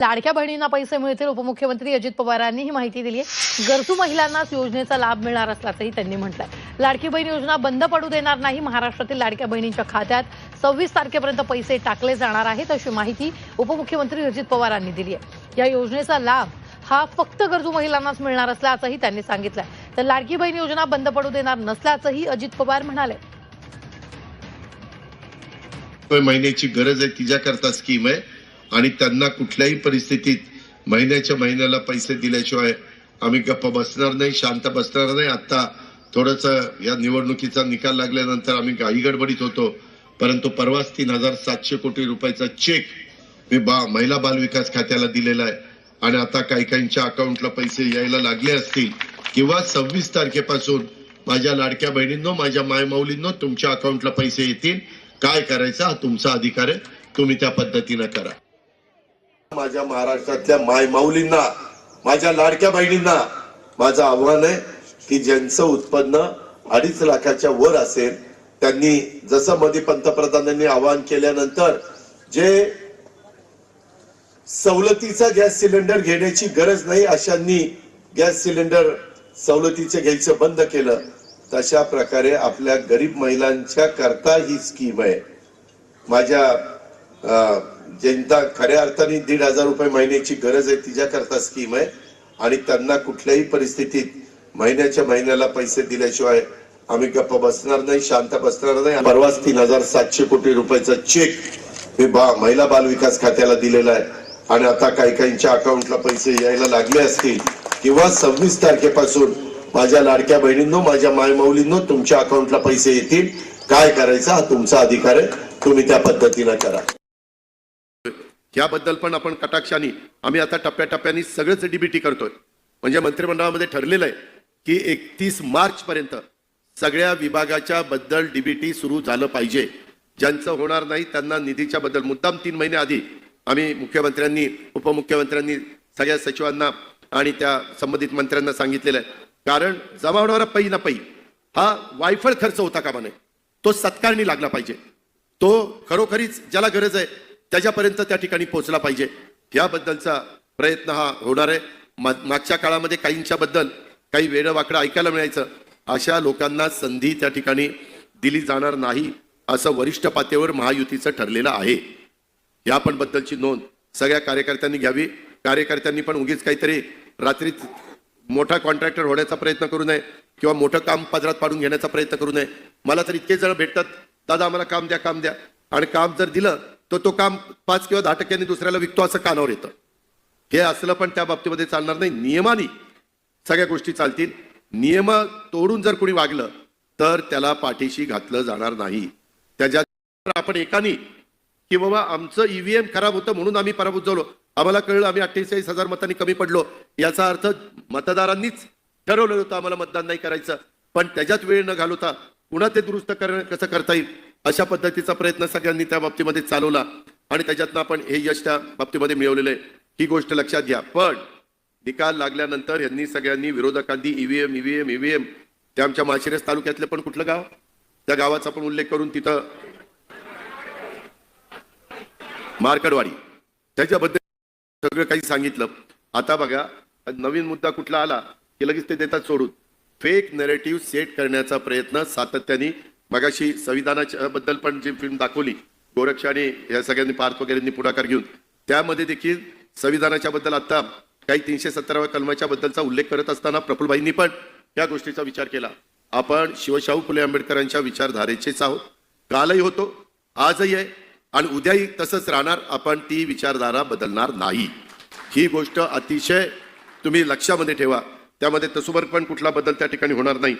लाडक्या बहिणींना पैसे मिळतील. उपमुख्यमंत्री अजित पवारांनी ही माहिती दिली आहे गरजू महिलांनाच योजनेचा लाभ मिळणार असल्याचंही त्यांनी म्हटलंय. लाडकी बहीण योजना बंद पडू देणार नाही. महाराष्ट्रातील लाडक्या बहिणींच्या खात्यात सव्वीस तारखेपर्यंत पैसे टाकले जाणार आहेत अशी माहिती उपमुख्यमंत्री अजित पवारांनी दिली आहे या योजनेचा लाभ हा फक्त गरजू महिलांनाच मिळणार असल्याचंही त्यांनी सांगितलंय. तर लाडकी बहीण योजना बंद पडू देणार नसल्याचंही अजित पवार म्हणाले. महिन्याची गरज आहे. तिच्याकरता स्कीम आहे. आणि त्यांना कुठल्याही परिस्थितीत महिन्याच्या महिन्याला पैसे दिल्याशिवाय आम्ही गप्प बसणार नाही शांत बसणार नाही. आता थोडस या निवडणुकीचा निकाल लागल्यानंतर आम्ही घाई गडबडीत होतो. परंतु परवाच तीन हजार सातशे कोटी रुपयाचा चेक मी बा महिला बाल विकास खात्याला दिलेला आहे. आणि आता काही काहींच्या अकाउंटला पैसे यायला लागले असतील किंवा सव्वीस तारखेपासून माझ्या लाडक्या बहिणींनो माझ्या मायमाऊलींनो तुमच्या अकाउंटला पैसे येतील. काय करायचं हा तुमचा अधिकार आहे. तुम्ही त्या पद्धतीनं करा. माझ्या महाराष्ट्रातल्या मायमाऊलींना माझ्या लाडक्या बहिणींना माझं आव्हान आहे की ज्यांचं उत्पन्न अडीच लाखाच्या वर असेल त्यांनी जसं मध्ये पंतप्रधानांनी आवाहन केल्यानंतर जे सवलतीचा गॅस सिलेंडर घेण्याची गरज नाही अशांनी गॅस सिलेंडर सवलतीचे घ्यायचं बंद केलं तशा प्रकारे आपल्या गरीब महिलांच्या करता ही स्कीम आहे. माझ्या ज्यांना खऱ्या अर्थाने दीड हजार रुपये महिन्याची गरज आहे तिच्याकरता स्कीम आहे. आणि त्यांना कुठल्याही परिस्थितीत महिन्याच्या महिन्याला पैसे दिल्याशिवाय आम्ही गप्प बसणार नाही शांत बसणार नाही. परवाच तीन हजार सातशे कोटी रुपयाचा चेक हे बा महिला बाल विकास खात्याला दिलेला आहे. आणि आता काही काहींच्या अकाउंटला पैसे यायला लागले असतील किंवा सव्वीस तारखेपासून माझ्या लाडक्या बहिणींनो माझ्या मायमाऊलींनो तुमच्या अकाउंटला पैसे येतील. काय करायचं हा तुमचा अधिकार आहे. तुम्ही त्या पद्धतीनं करा. याबद्दल पण आपण कटाक्षाने आम्ही आता टप्प्याटप्प्याने सगळंच डीबीटी करतोय. म्हणजे मंत्रिमंडळामध्ये ठरलेलं आहे की एकतीस मार्च पर्यंत सगळ्या विभागाच्या बद्दल डीबीटी सुरू झालं पाहिजे. ज्यांचं होणार नाही त्यांना निधीच्या बद्दल मुद्दाम तीन महिने आधी आम्ही मुख्यमंत्र्यांनी उपमुख्यमंत्र्यांनी सगळ्या सचिवांना आणि त्या संबंधित मंत्र्यांना सांगितलेलं आहे. कारण जमा होणारा पै ना पै हा वायफळ खर्च होता कामा नये. तो सत्कारणी लागला पाहिजे. तो खरोखरीच ज्याला गरज आहे त्याच्यापर्यंत त्या ठिकाणी पोहोचला पाहिजे. याबद्दलचा प्रयत्न हा होणार आहे. मा- मागच्या काळामध्ये काहींच्याबद्दल काही वेडं वाकडं ऐकायला मिळायचं. अशा लोकांना संधी त्या ठिकाणी दिली जाणार नाही असं वरिष्ठ पातळीवर महायुतीचं ठरलेलं आहे. या पण बद्दलची नोंद सगळ्या कार्यकर्त्यांनी घ्यावी. कार्यकर्त्यांनी पण उगीच काहीतरी रात्री मोठा कॉन्ट्रॅक्टर होण्याचा प्रयत्न करू नये किंवा मोठं काम पदरात पाडून घेण्याचा प्रयत्न करू नये. मला तर इतके जण भेटतात. दादा आम्हाला काम द्या काम द्या. आणि काम जर दिलं तर तो काम पाच किंवा दहा टक्क्यांनी दुसऱ्याला विकतो असं कानावर येतं. हे असलं पण त्या बाबतीमध्ये चालणार नाही. नियमाने सगळ्या गोष्टी चालतील. नियम तोडून जर कोणी वागलं तर त्याला पाठीशी घातलं जाणार नाही. त्याच्या आपण एकानी की बाबा आमचं ईव्हीएम खराब होतं म्हणून आम्ही पराभूत झालो. आम्हाला कळलं आम्ही अठ्ठेचाळीस हजार मतांनी कमी पडलो. याचा अर्थ मतदारांनीच ठरवलं होतं आम्हाला मतदान नाही करायचं. पण त्याच्यात वेळ न घालवता पुन्हा ते दुरुस्त करणं कसं करता येईल? अशा पद्धतीचा प्रयत्न सगळ्यांनी त्या बाबतीमध्ये चालवला आणि त्याच्यातनं आपण हे यश त्या बाबतीमध्ये मिळवलेलं आहे. ही गोष्ट लक्षात घ्या. पण निकाल लागल्यानंतर यांनी सगळ्यांनी विरोधकांनी ईव्हीएम ईव्हीएम ईव्हीएम त्या आमच्या माशिरस तालुक्यातलं पण कुठलं गाव? त्या गावाचा पण उल्लेख करून तिथं मार्कडवाडी त्याच्याबद्दल सगळं काही सांगितलं. आता बघा नवीन मुद्दा कुठला आला की लगेच ते देतात सोडून. फेक नेरेटिव्ह सेट करण्याचा प्रयत्न सातत्याने मगाशी संविधानाच्या बद्दल पण जी फिल्म दाखवली गोरक्ष आणि या सगळ्यांनी पार्थ वगैरेंनी पुढाकार घेऊन त्यामध्ये देखील संविधानाच्या बद्दल आता काही तीनशे सत्तराव्या कलमाच्या बद्दलचा उल्लेख करत असताना प्रफुलबाईंनी पण या गोष्टीचा विचार केला. आपण शिवशाहू फुले आंबेडकरांच्या विचारधारेचेच आहोत. कालही होतो आजही आहे आणि उद्याही तसंच राहणार. आपण ती विचारधारा बदलणार नाही. ही गोष्ट अतिशय तुम्ही लक्षामध्ये ठेवा. त्यामध्ये तसोबर पण कुठला बदल त्या ठिकाणी होणार नाही.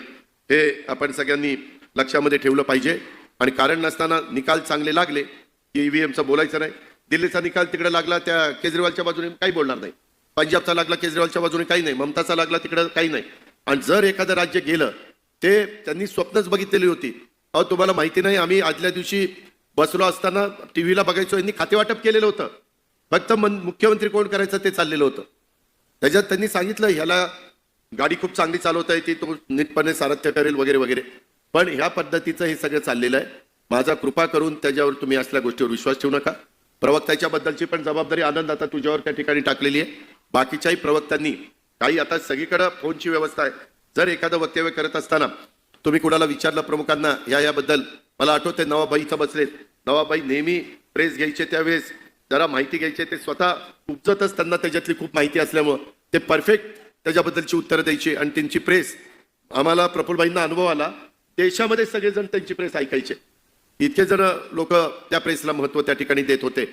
हे आपण सगळ्यांनी लक्षामध्ये ठेवलं पाहिजे. आणि कारण नसताना निकाल चांगले लागले की ईव्हीएमचं बोलायचं नाही. दिल्लीचा निकाल तिकडे लागला त्या केजरीवालच्या बाजूने काही बोलणार नाही. पंजाबचा लागला केजरीवालच्या बाजूने काही नाही. ममताचा लागला तिकडं काही नाही. आणि जर एखादं राज्य गेलं ते त्यांनी स्वप्नच बघितलेली होती. अहो तुम्हाला माहिती नाही आम्ही आदल्या दिवशी बसलो असताना टीव्हीला बघायचो यांनी खातेवाटप केलेलं होतं. फक्त मन मुख्यमंत्री कोण करायचं ते चाललेलं होतं. त्याच्यात त्यांनी सांगितलं ह्याला गाडी खूप चांगली चालवता येते तो नीटपणे सारथ्य करेल वगैरे वगैरे. पण ह्या पद्धतीचं हे सगळं चाललेलं आहे. माझा कृपा करून त्याच्यावर तुम्ही असल्या गोष्टीवर विश्वास ठेवू नका. प्रवक्त्याच्या बद्दलची पण जबाबदारी आनंद आता तुझ्यावर त्या ठिकाणी टाकलेली आहे. बाकीच्याही प्रवक्त्यांनी काही आता सगळीकडं फोनची व्यवस्था आहे. जर एखादं वक्तव्य करत असताना तुम्ही कुणाला विचारलं प्रमुखांना या याबद्दल मला आठवते नवाबाई इथं बसलेत. नवाबाई नेहमी प्रेस घ्यायचे त्यावेळेस जरा माहिती घ्यायचे ते स्वतः उपजतच त्यांना त्याच्यातली खूप माहिती असल्यामुळं ते परफेक्ट त्याच्याबद्दलची उत्तरं द्यायची आणि त्यांची प्रेस आम्हाला प्रफुल्लबाईंना अनुभव आला. देशामध्ये सगळेजण त्यांची प्रेस ऐकायचे. इतके जण लोक त्या प्रेसला महत्त्व त्या ठिकाणी देत होते.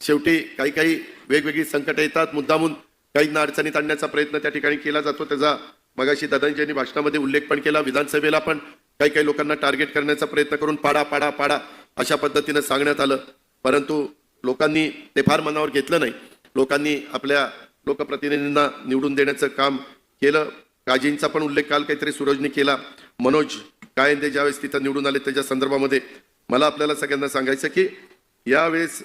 शेवटी काही काही वेगवेगळी संकट येतात. मुद्दामून काहींना अडचणीत आणण्याचा प्रयत्न त्या ठिकाणी केला जातो. त्याचा मगाशी दादांजींनी भाषणामध्ये उल्लेख पण केला. विधानसभेला पण काही काही लोकांना टार्गेट करण्याचा प्रयत्न करून पाडा पाडा पाडा अशा पद्धतीनं सांगण्यात आलं. परंतु लोकांनी ते फार मनावर घेतलं नाही. लोकांनी आपल्या लोकप्रतिनिधींना निवडून देण्याचं काम केलं. काजींचा पण उल्लेख काल काहीतरी सूरजने केला. मनोज कायंदे ज्यावेळेस तिथं निवडून आले त्याच्या संदर्भामध्ये मला आपल्याला सगळ्यांना सांगायचं की यावेळेस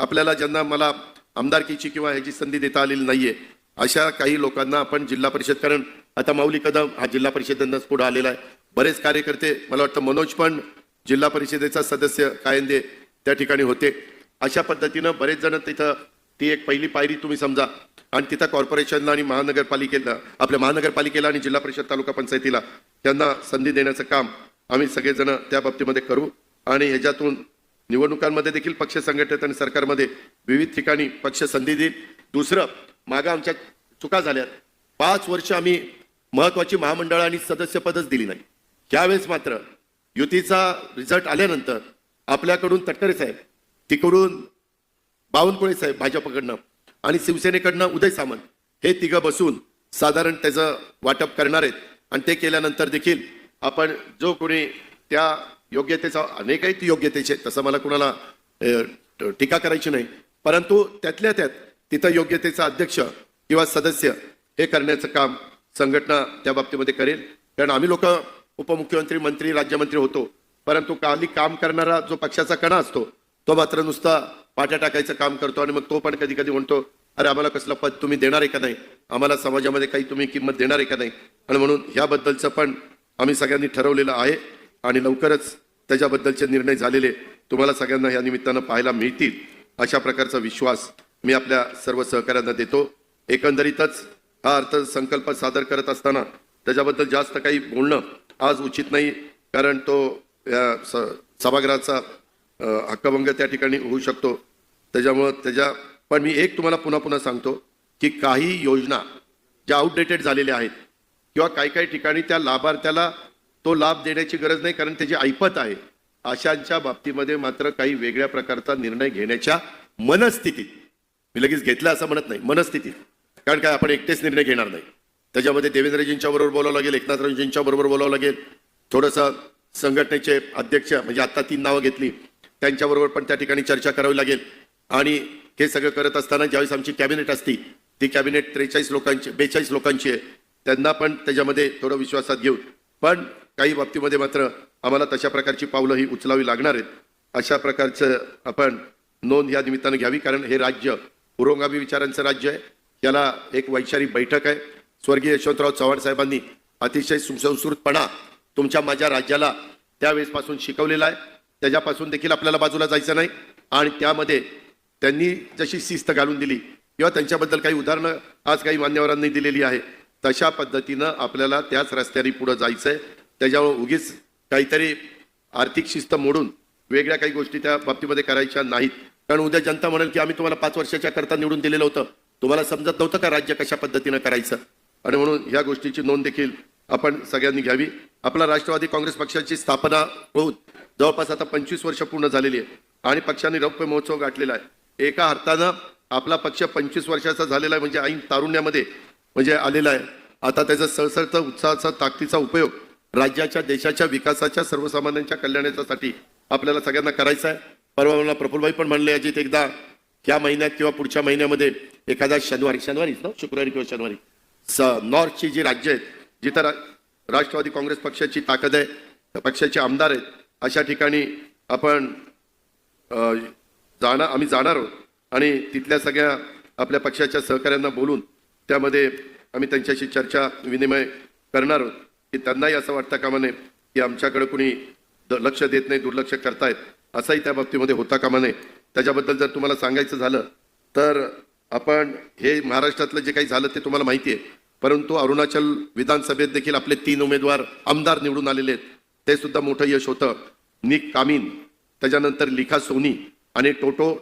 आपल्याला ज्यांना मला आमदारकीची किंवा ह्याची संधी देता आलेली नाहीये अशा काही लोकांना आपण जिल्हा परिषद कारण आता माऊली कदम हा जिल्हा परिषदेनंच पुढे आलेला आहे. बरेच कार्यकर्ते मला वाटतं मनोज पण जिल्हा परिषदेचा सदस्य कायंदे त्या ठिकाणी होते. अशा पद्धतीनं बरेच जण तिथं ती एक पहिली पायरी तुम्ही समजा आणि तिथं कॉर्पोरेशनला आणि महानगरपालिकेला आपल्या महानगरपालिकेला आणि जिल्हा परिषद तालुका पंचायतीला त्यांना संधी देण्याचं काम आम्ही सगळेजण त्या बाबतीमध्ये करू. आणि ह्याच्यातून निवडणुकांमध्ये देखील पक्ष संघटनेत आणि सरकारमध्ये विविध ठिकाणी पक्ष संधी देईल. दुसरं मागं आमच्या चुका झाल्यात. पाच वर्ष आम्ही महत्वाची महामंडळं आणि सदस्यपदच दिली नाही. त्यावेळेस मात्र युतीचा रिझल्ट आल्यानंतर आपल्याकडून तटकरे साहेब तिकडून बावनकुळे साहेब भाजपकडनं आणि शिवसेनेकडनं उदय सामंत हे तिघं बसून साधारण त्याचं वाटप करणार आहेत. आणि ते केल्यानंतर देखील आपण जो कोणी त्या योग्यतेचा अनेक आहेत योग्यतेचे तसं मला कुणाला टीका करायची नाही. परंतु त्यातल्या त्यात तिथं योग्यतेचा अध्यक्ष किंवा सदस्य हे करण्याचं काम संघटना त्या बाबतीमध्ये करेल. कारण आम्ही लोक उपमुख्यमंत्री मंत्री राज्यमंत्री होतो. परंतु काली काम करणारा जो पक्षाचा कणा असतो तो मात्र नुसता पाट्या टाकायचं काम करतो आणि मग तो पण कधी कधी म्हणतो अरे आम्हाला कसलं पद तुम्ही देणार आहे का नाही? आम्हाला समाजामध्ये काही तुम्ही किंमत देणार आहे का नाही? आणि म्हणून ह्याबद्दलचं पण आम्ही सगळ्यांनी ठरवलेलं आहे आणि लवकरच त्याच्याबद्दलचे निर्णय झालेले तुम्हाला सगळ्यांना या निमित्तानं पाहायला मिळतील अशा प्रकारचा विश्वास मी आपल्या सर्व सहकाऱ्यांना देतो. एकंदरीतच हा अर्थसंकल्प सादर करत असताना त्याच्याबद्दल जास्त काही बोलणं आज उचित नाही कारण तो या स- सभागृहाचा हक्कभंग त्या ठिकाणी होऊ शकतो. त्याच्यामुळं त्याच्या पण मी एक तुम्हाला पुन्हा पुन्हा सांगतो की काही योजना ज्या आउटडेटेड झालेल्या आहेत किंवा काही काही ठिकाणी त्या लाभार्थ्याला तो लाभ देण्याची गरज नाही कारण त्याची ऐपत आहे अशांच्या बाबतीमध्ये मात्र काही वेगळ्या प्रकारचा निर्णय घेण्याच्या मनस्थितीत मी लगेच घेतला असं म्हणत नाही मनस्थितीत. कारण काय आपण एकटेच निर्णय घेणार नाही. त्याच्यामध्ये देवेंद्रजींच्या बरोबर बोलावं लागेल एकनाथरावजींच्या बरोबर बोलावं लागेल. थोडंसं संघटनेचे अध्यक्ष म्हणजे आता तीन नावं घेतली त्यांच्याबरोबर पण त्या ठिकाणी चर्चा करावी लागेल. आणि हे सगळं करत असताना ज्यावेळेस आमची कॅबिनेट असती ती कॅबिनेट त्रेचाळीस लोकांची बेचाळीस लोकांची आहे. त्यांना पण त्याच्यामध्ये थोडं विश्वासात घेऊ पण काही बाबतीमध्ये मात्र आम्हाला तशा प्रकारची पावलं ही उचलावी लागणार आहेत. अशा प्रकारचं आपण नोंद या निमित्तानं घ्यावी कारण हे राज्य पुरोगामी विचारांचं राज्य आहे. याला एक वैचारिक बैठक आहे. स्वर्गीय यशवंतराव चव्हाण साहेबांनी अतिशय सुसंस्कृतपणा तुमच्या माझ्या राज्याला त्यावेळेसपासून शिकवलेला आहे. त्याच्यापासून देखील आपल्याला बाजूला जायचं नाही. आणि त्यामध्ये त्यांनी जशी शिस्त घालून दिली किंवा त्यांच्याबद्दल काही उदाहरणं आज काही मान्यवरांनी दिलेली आहे. तशा पद्धतीनं आपल्याला त्याच रस्त्याने पुढे जायचंय. त्याच्यामुळे उगीच काहीतरी आर्थिक शिस्त मोडून वेगळ्या काही गोष्टी त्या बाबतीमध्ये करायच्या नाहीत. कारण उद्या जनता म्हणेल की आम्ही तुम्हाला पाच वर्षाच्या करता निवडून दिलेलं होतं. तुम्हाला समजत नव्हतं का राज्य कशा पद्धतीनं करायचं? आणि म्हणून या गोष्टीची नोंद देखील आपण सगळ्यांनी घ्यावी. आपला राष्ट्रवादी काँग्रेस पक्षाची स्थापना होऊन जवळपास आता पंचवीस वर्ष पूर्ण झालेली आहे. आणि पक्षाने रौप्य महोत्सव गाठलेला आहे. एका अर्थानं आपला पक्ष पंचवीस वर्षाचा झालेला आहे म्हणजे ऐन तारुण्यामध्ये. म्हणजे आलेला आहे. आता त्याचा सळसळता उत्साहाचा ताकदीचा उपयोग राज्याच्या देशाच्या विकासाच्या सर्वसामान्यांच्या कल्याणासाठी आपल्याला सगळ्यांना करायचा आहे. परवा मला प्रफुल्लभाई पण म्हणले अजित एकदा या महिन्यात किंवा पुढच्या महिन्यामध्ये एखादा शनिवारी शनिवारीच ना? शुक्रवारी किंवा शनिवारी. स नॉर्थची जी राज्य आहेत जिथं रा, राष्ट्रवादी काँग्रेस पक्षाची ताकद आहे पक्षाचे आमदार आहेत अशा ठिकाणी आपण जाणार आम्ही जाणार आहोत. आणि तिथल्या सगळ्या आपल्या पक्षाच्या सहकाऱ्यांना बोलून त्यामध्ये आम्ही त्यांच्याशी चर्चा विनिमय करणार आहोत. की त्यांनाही असं वाटतं कामा नये की आमच्याकडे कुणी लक्ष देत नाही दुर्लक्ष करतायत? असाही त्या बाबतीमध्ये होता कामा नये त्याच्याबद्दल जर तुम्हाला सांगायचं झालं तर आपण हे महाराष्ट्रातलं जे काही झालं ते तुम्हाला माहिती आहे. परंतु अरुणाचल विधानसभेत देखील आपले तीन उमेदवार आमदार निवडून आलेले आहेत. ते सुद्धा मोठं यश होतं. निक कामिन त्याच्यानंतर लिखा सोनी आणि टोटो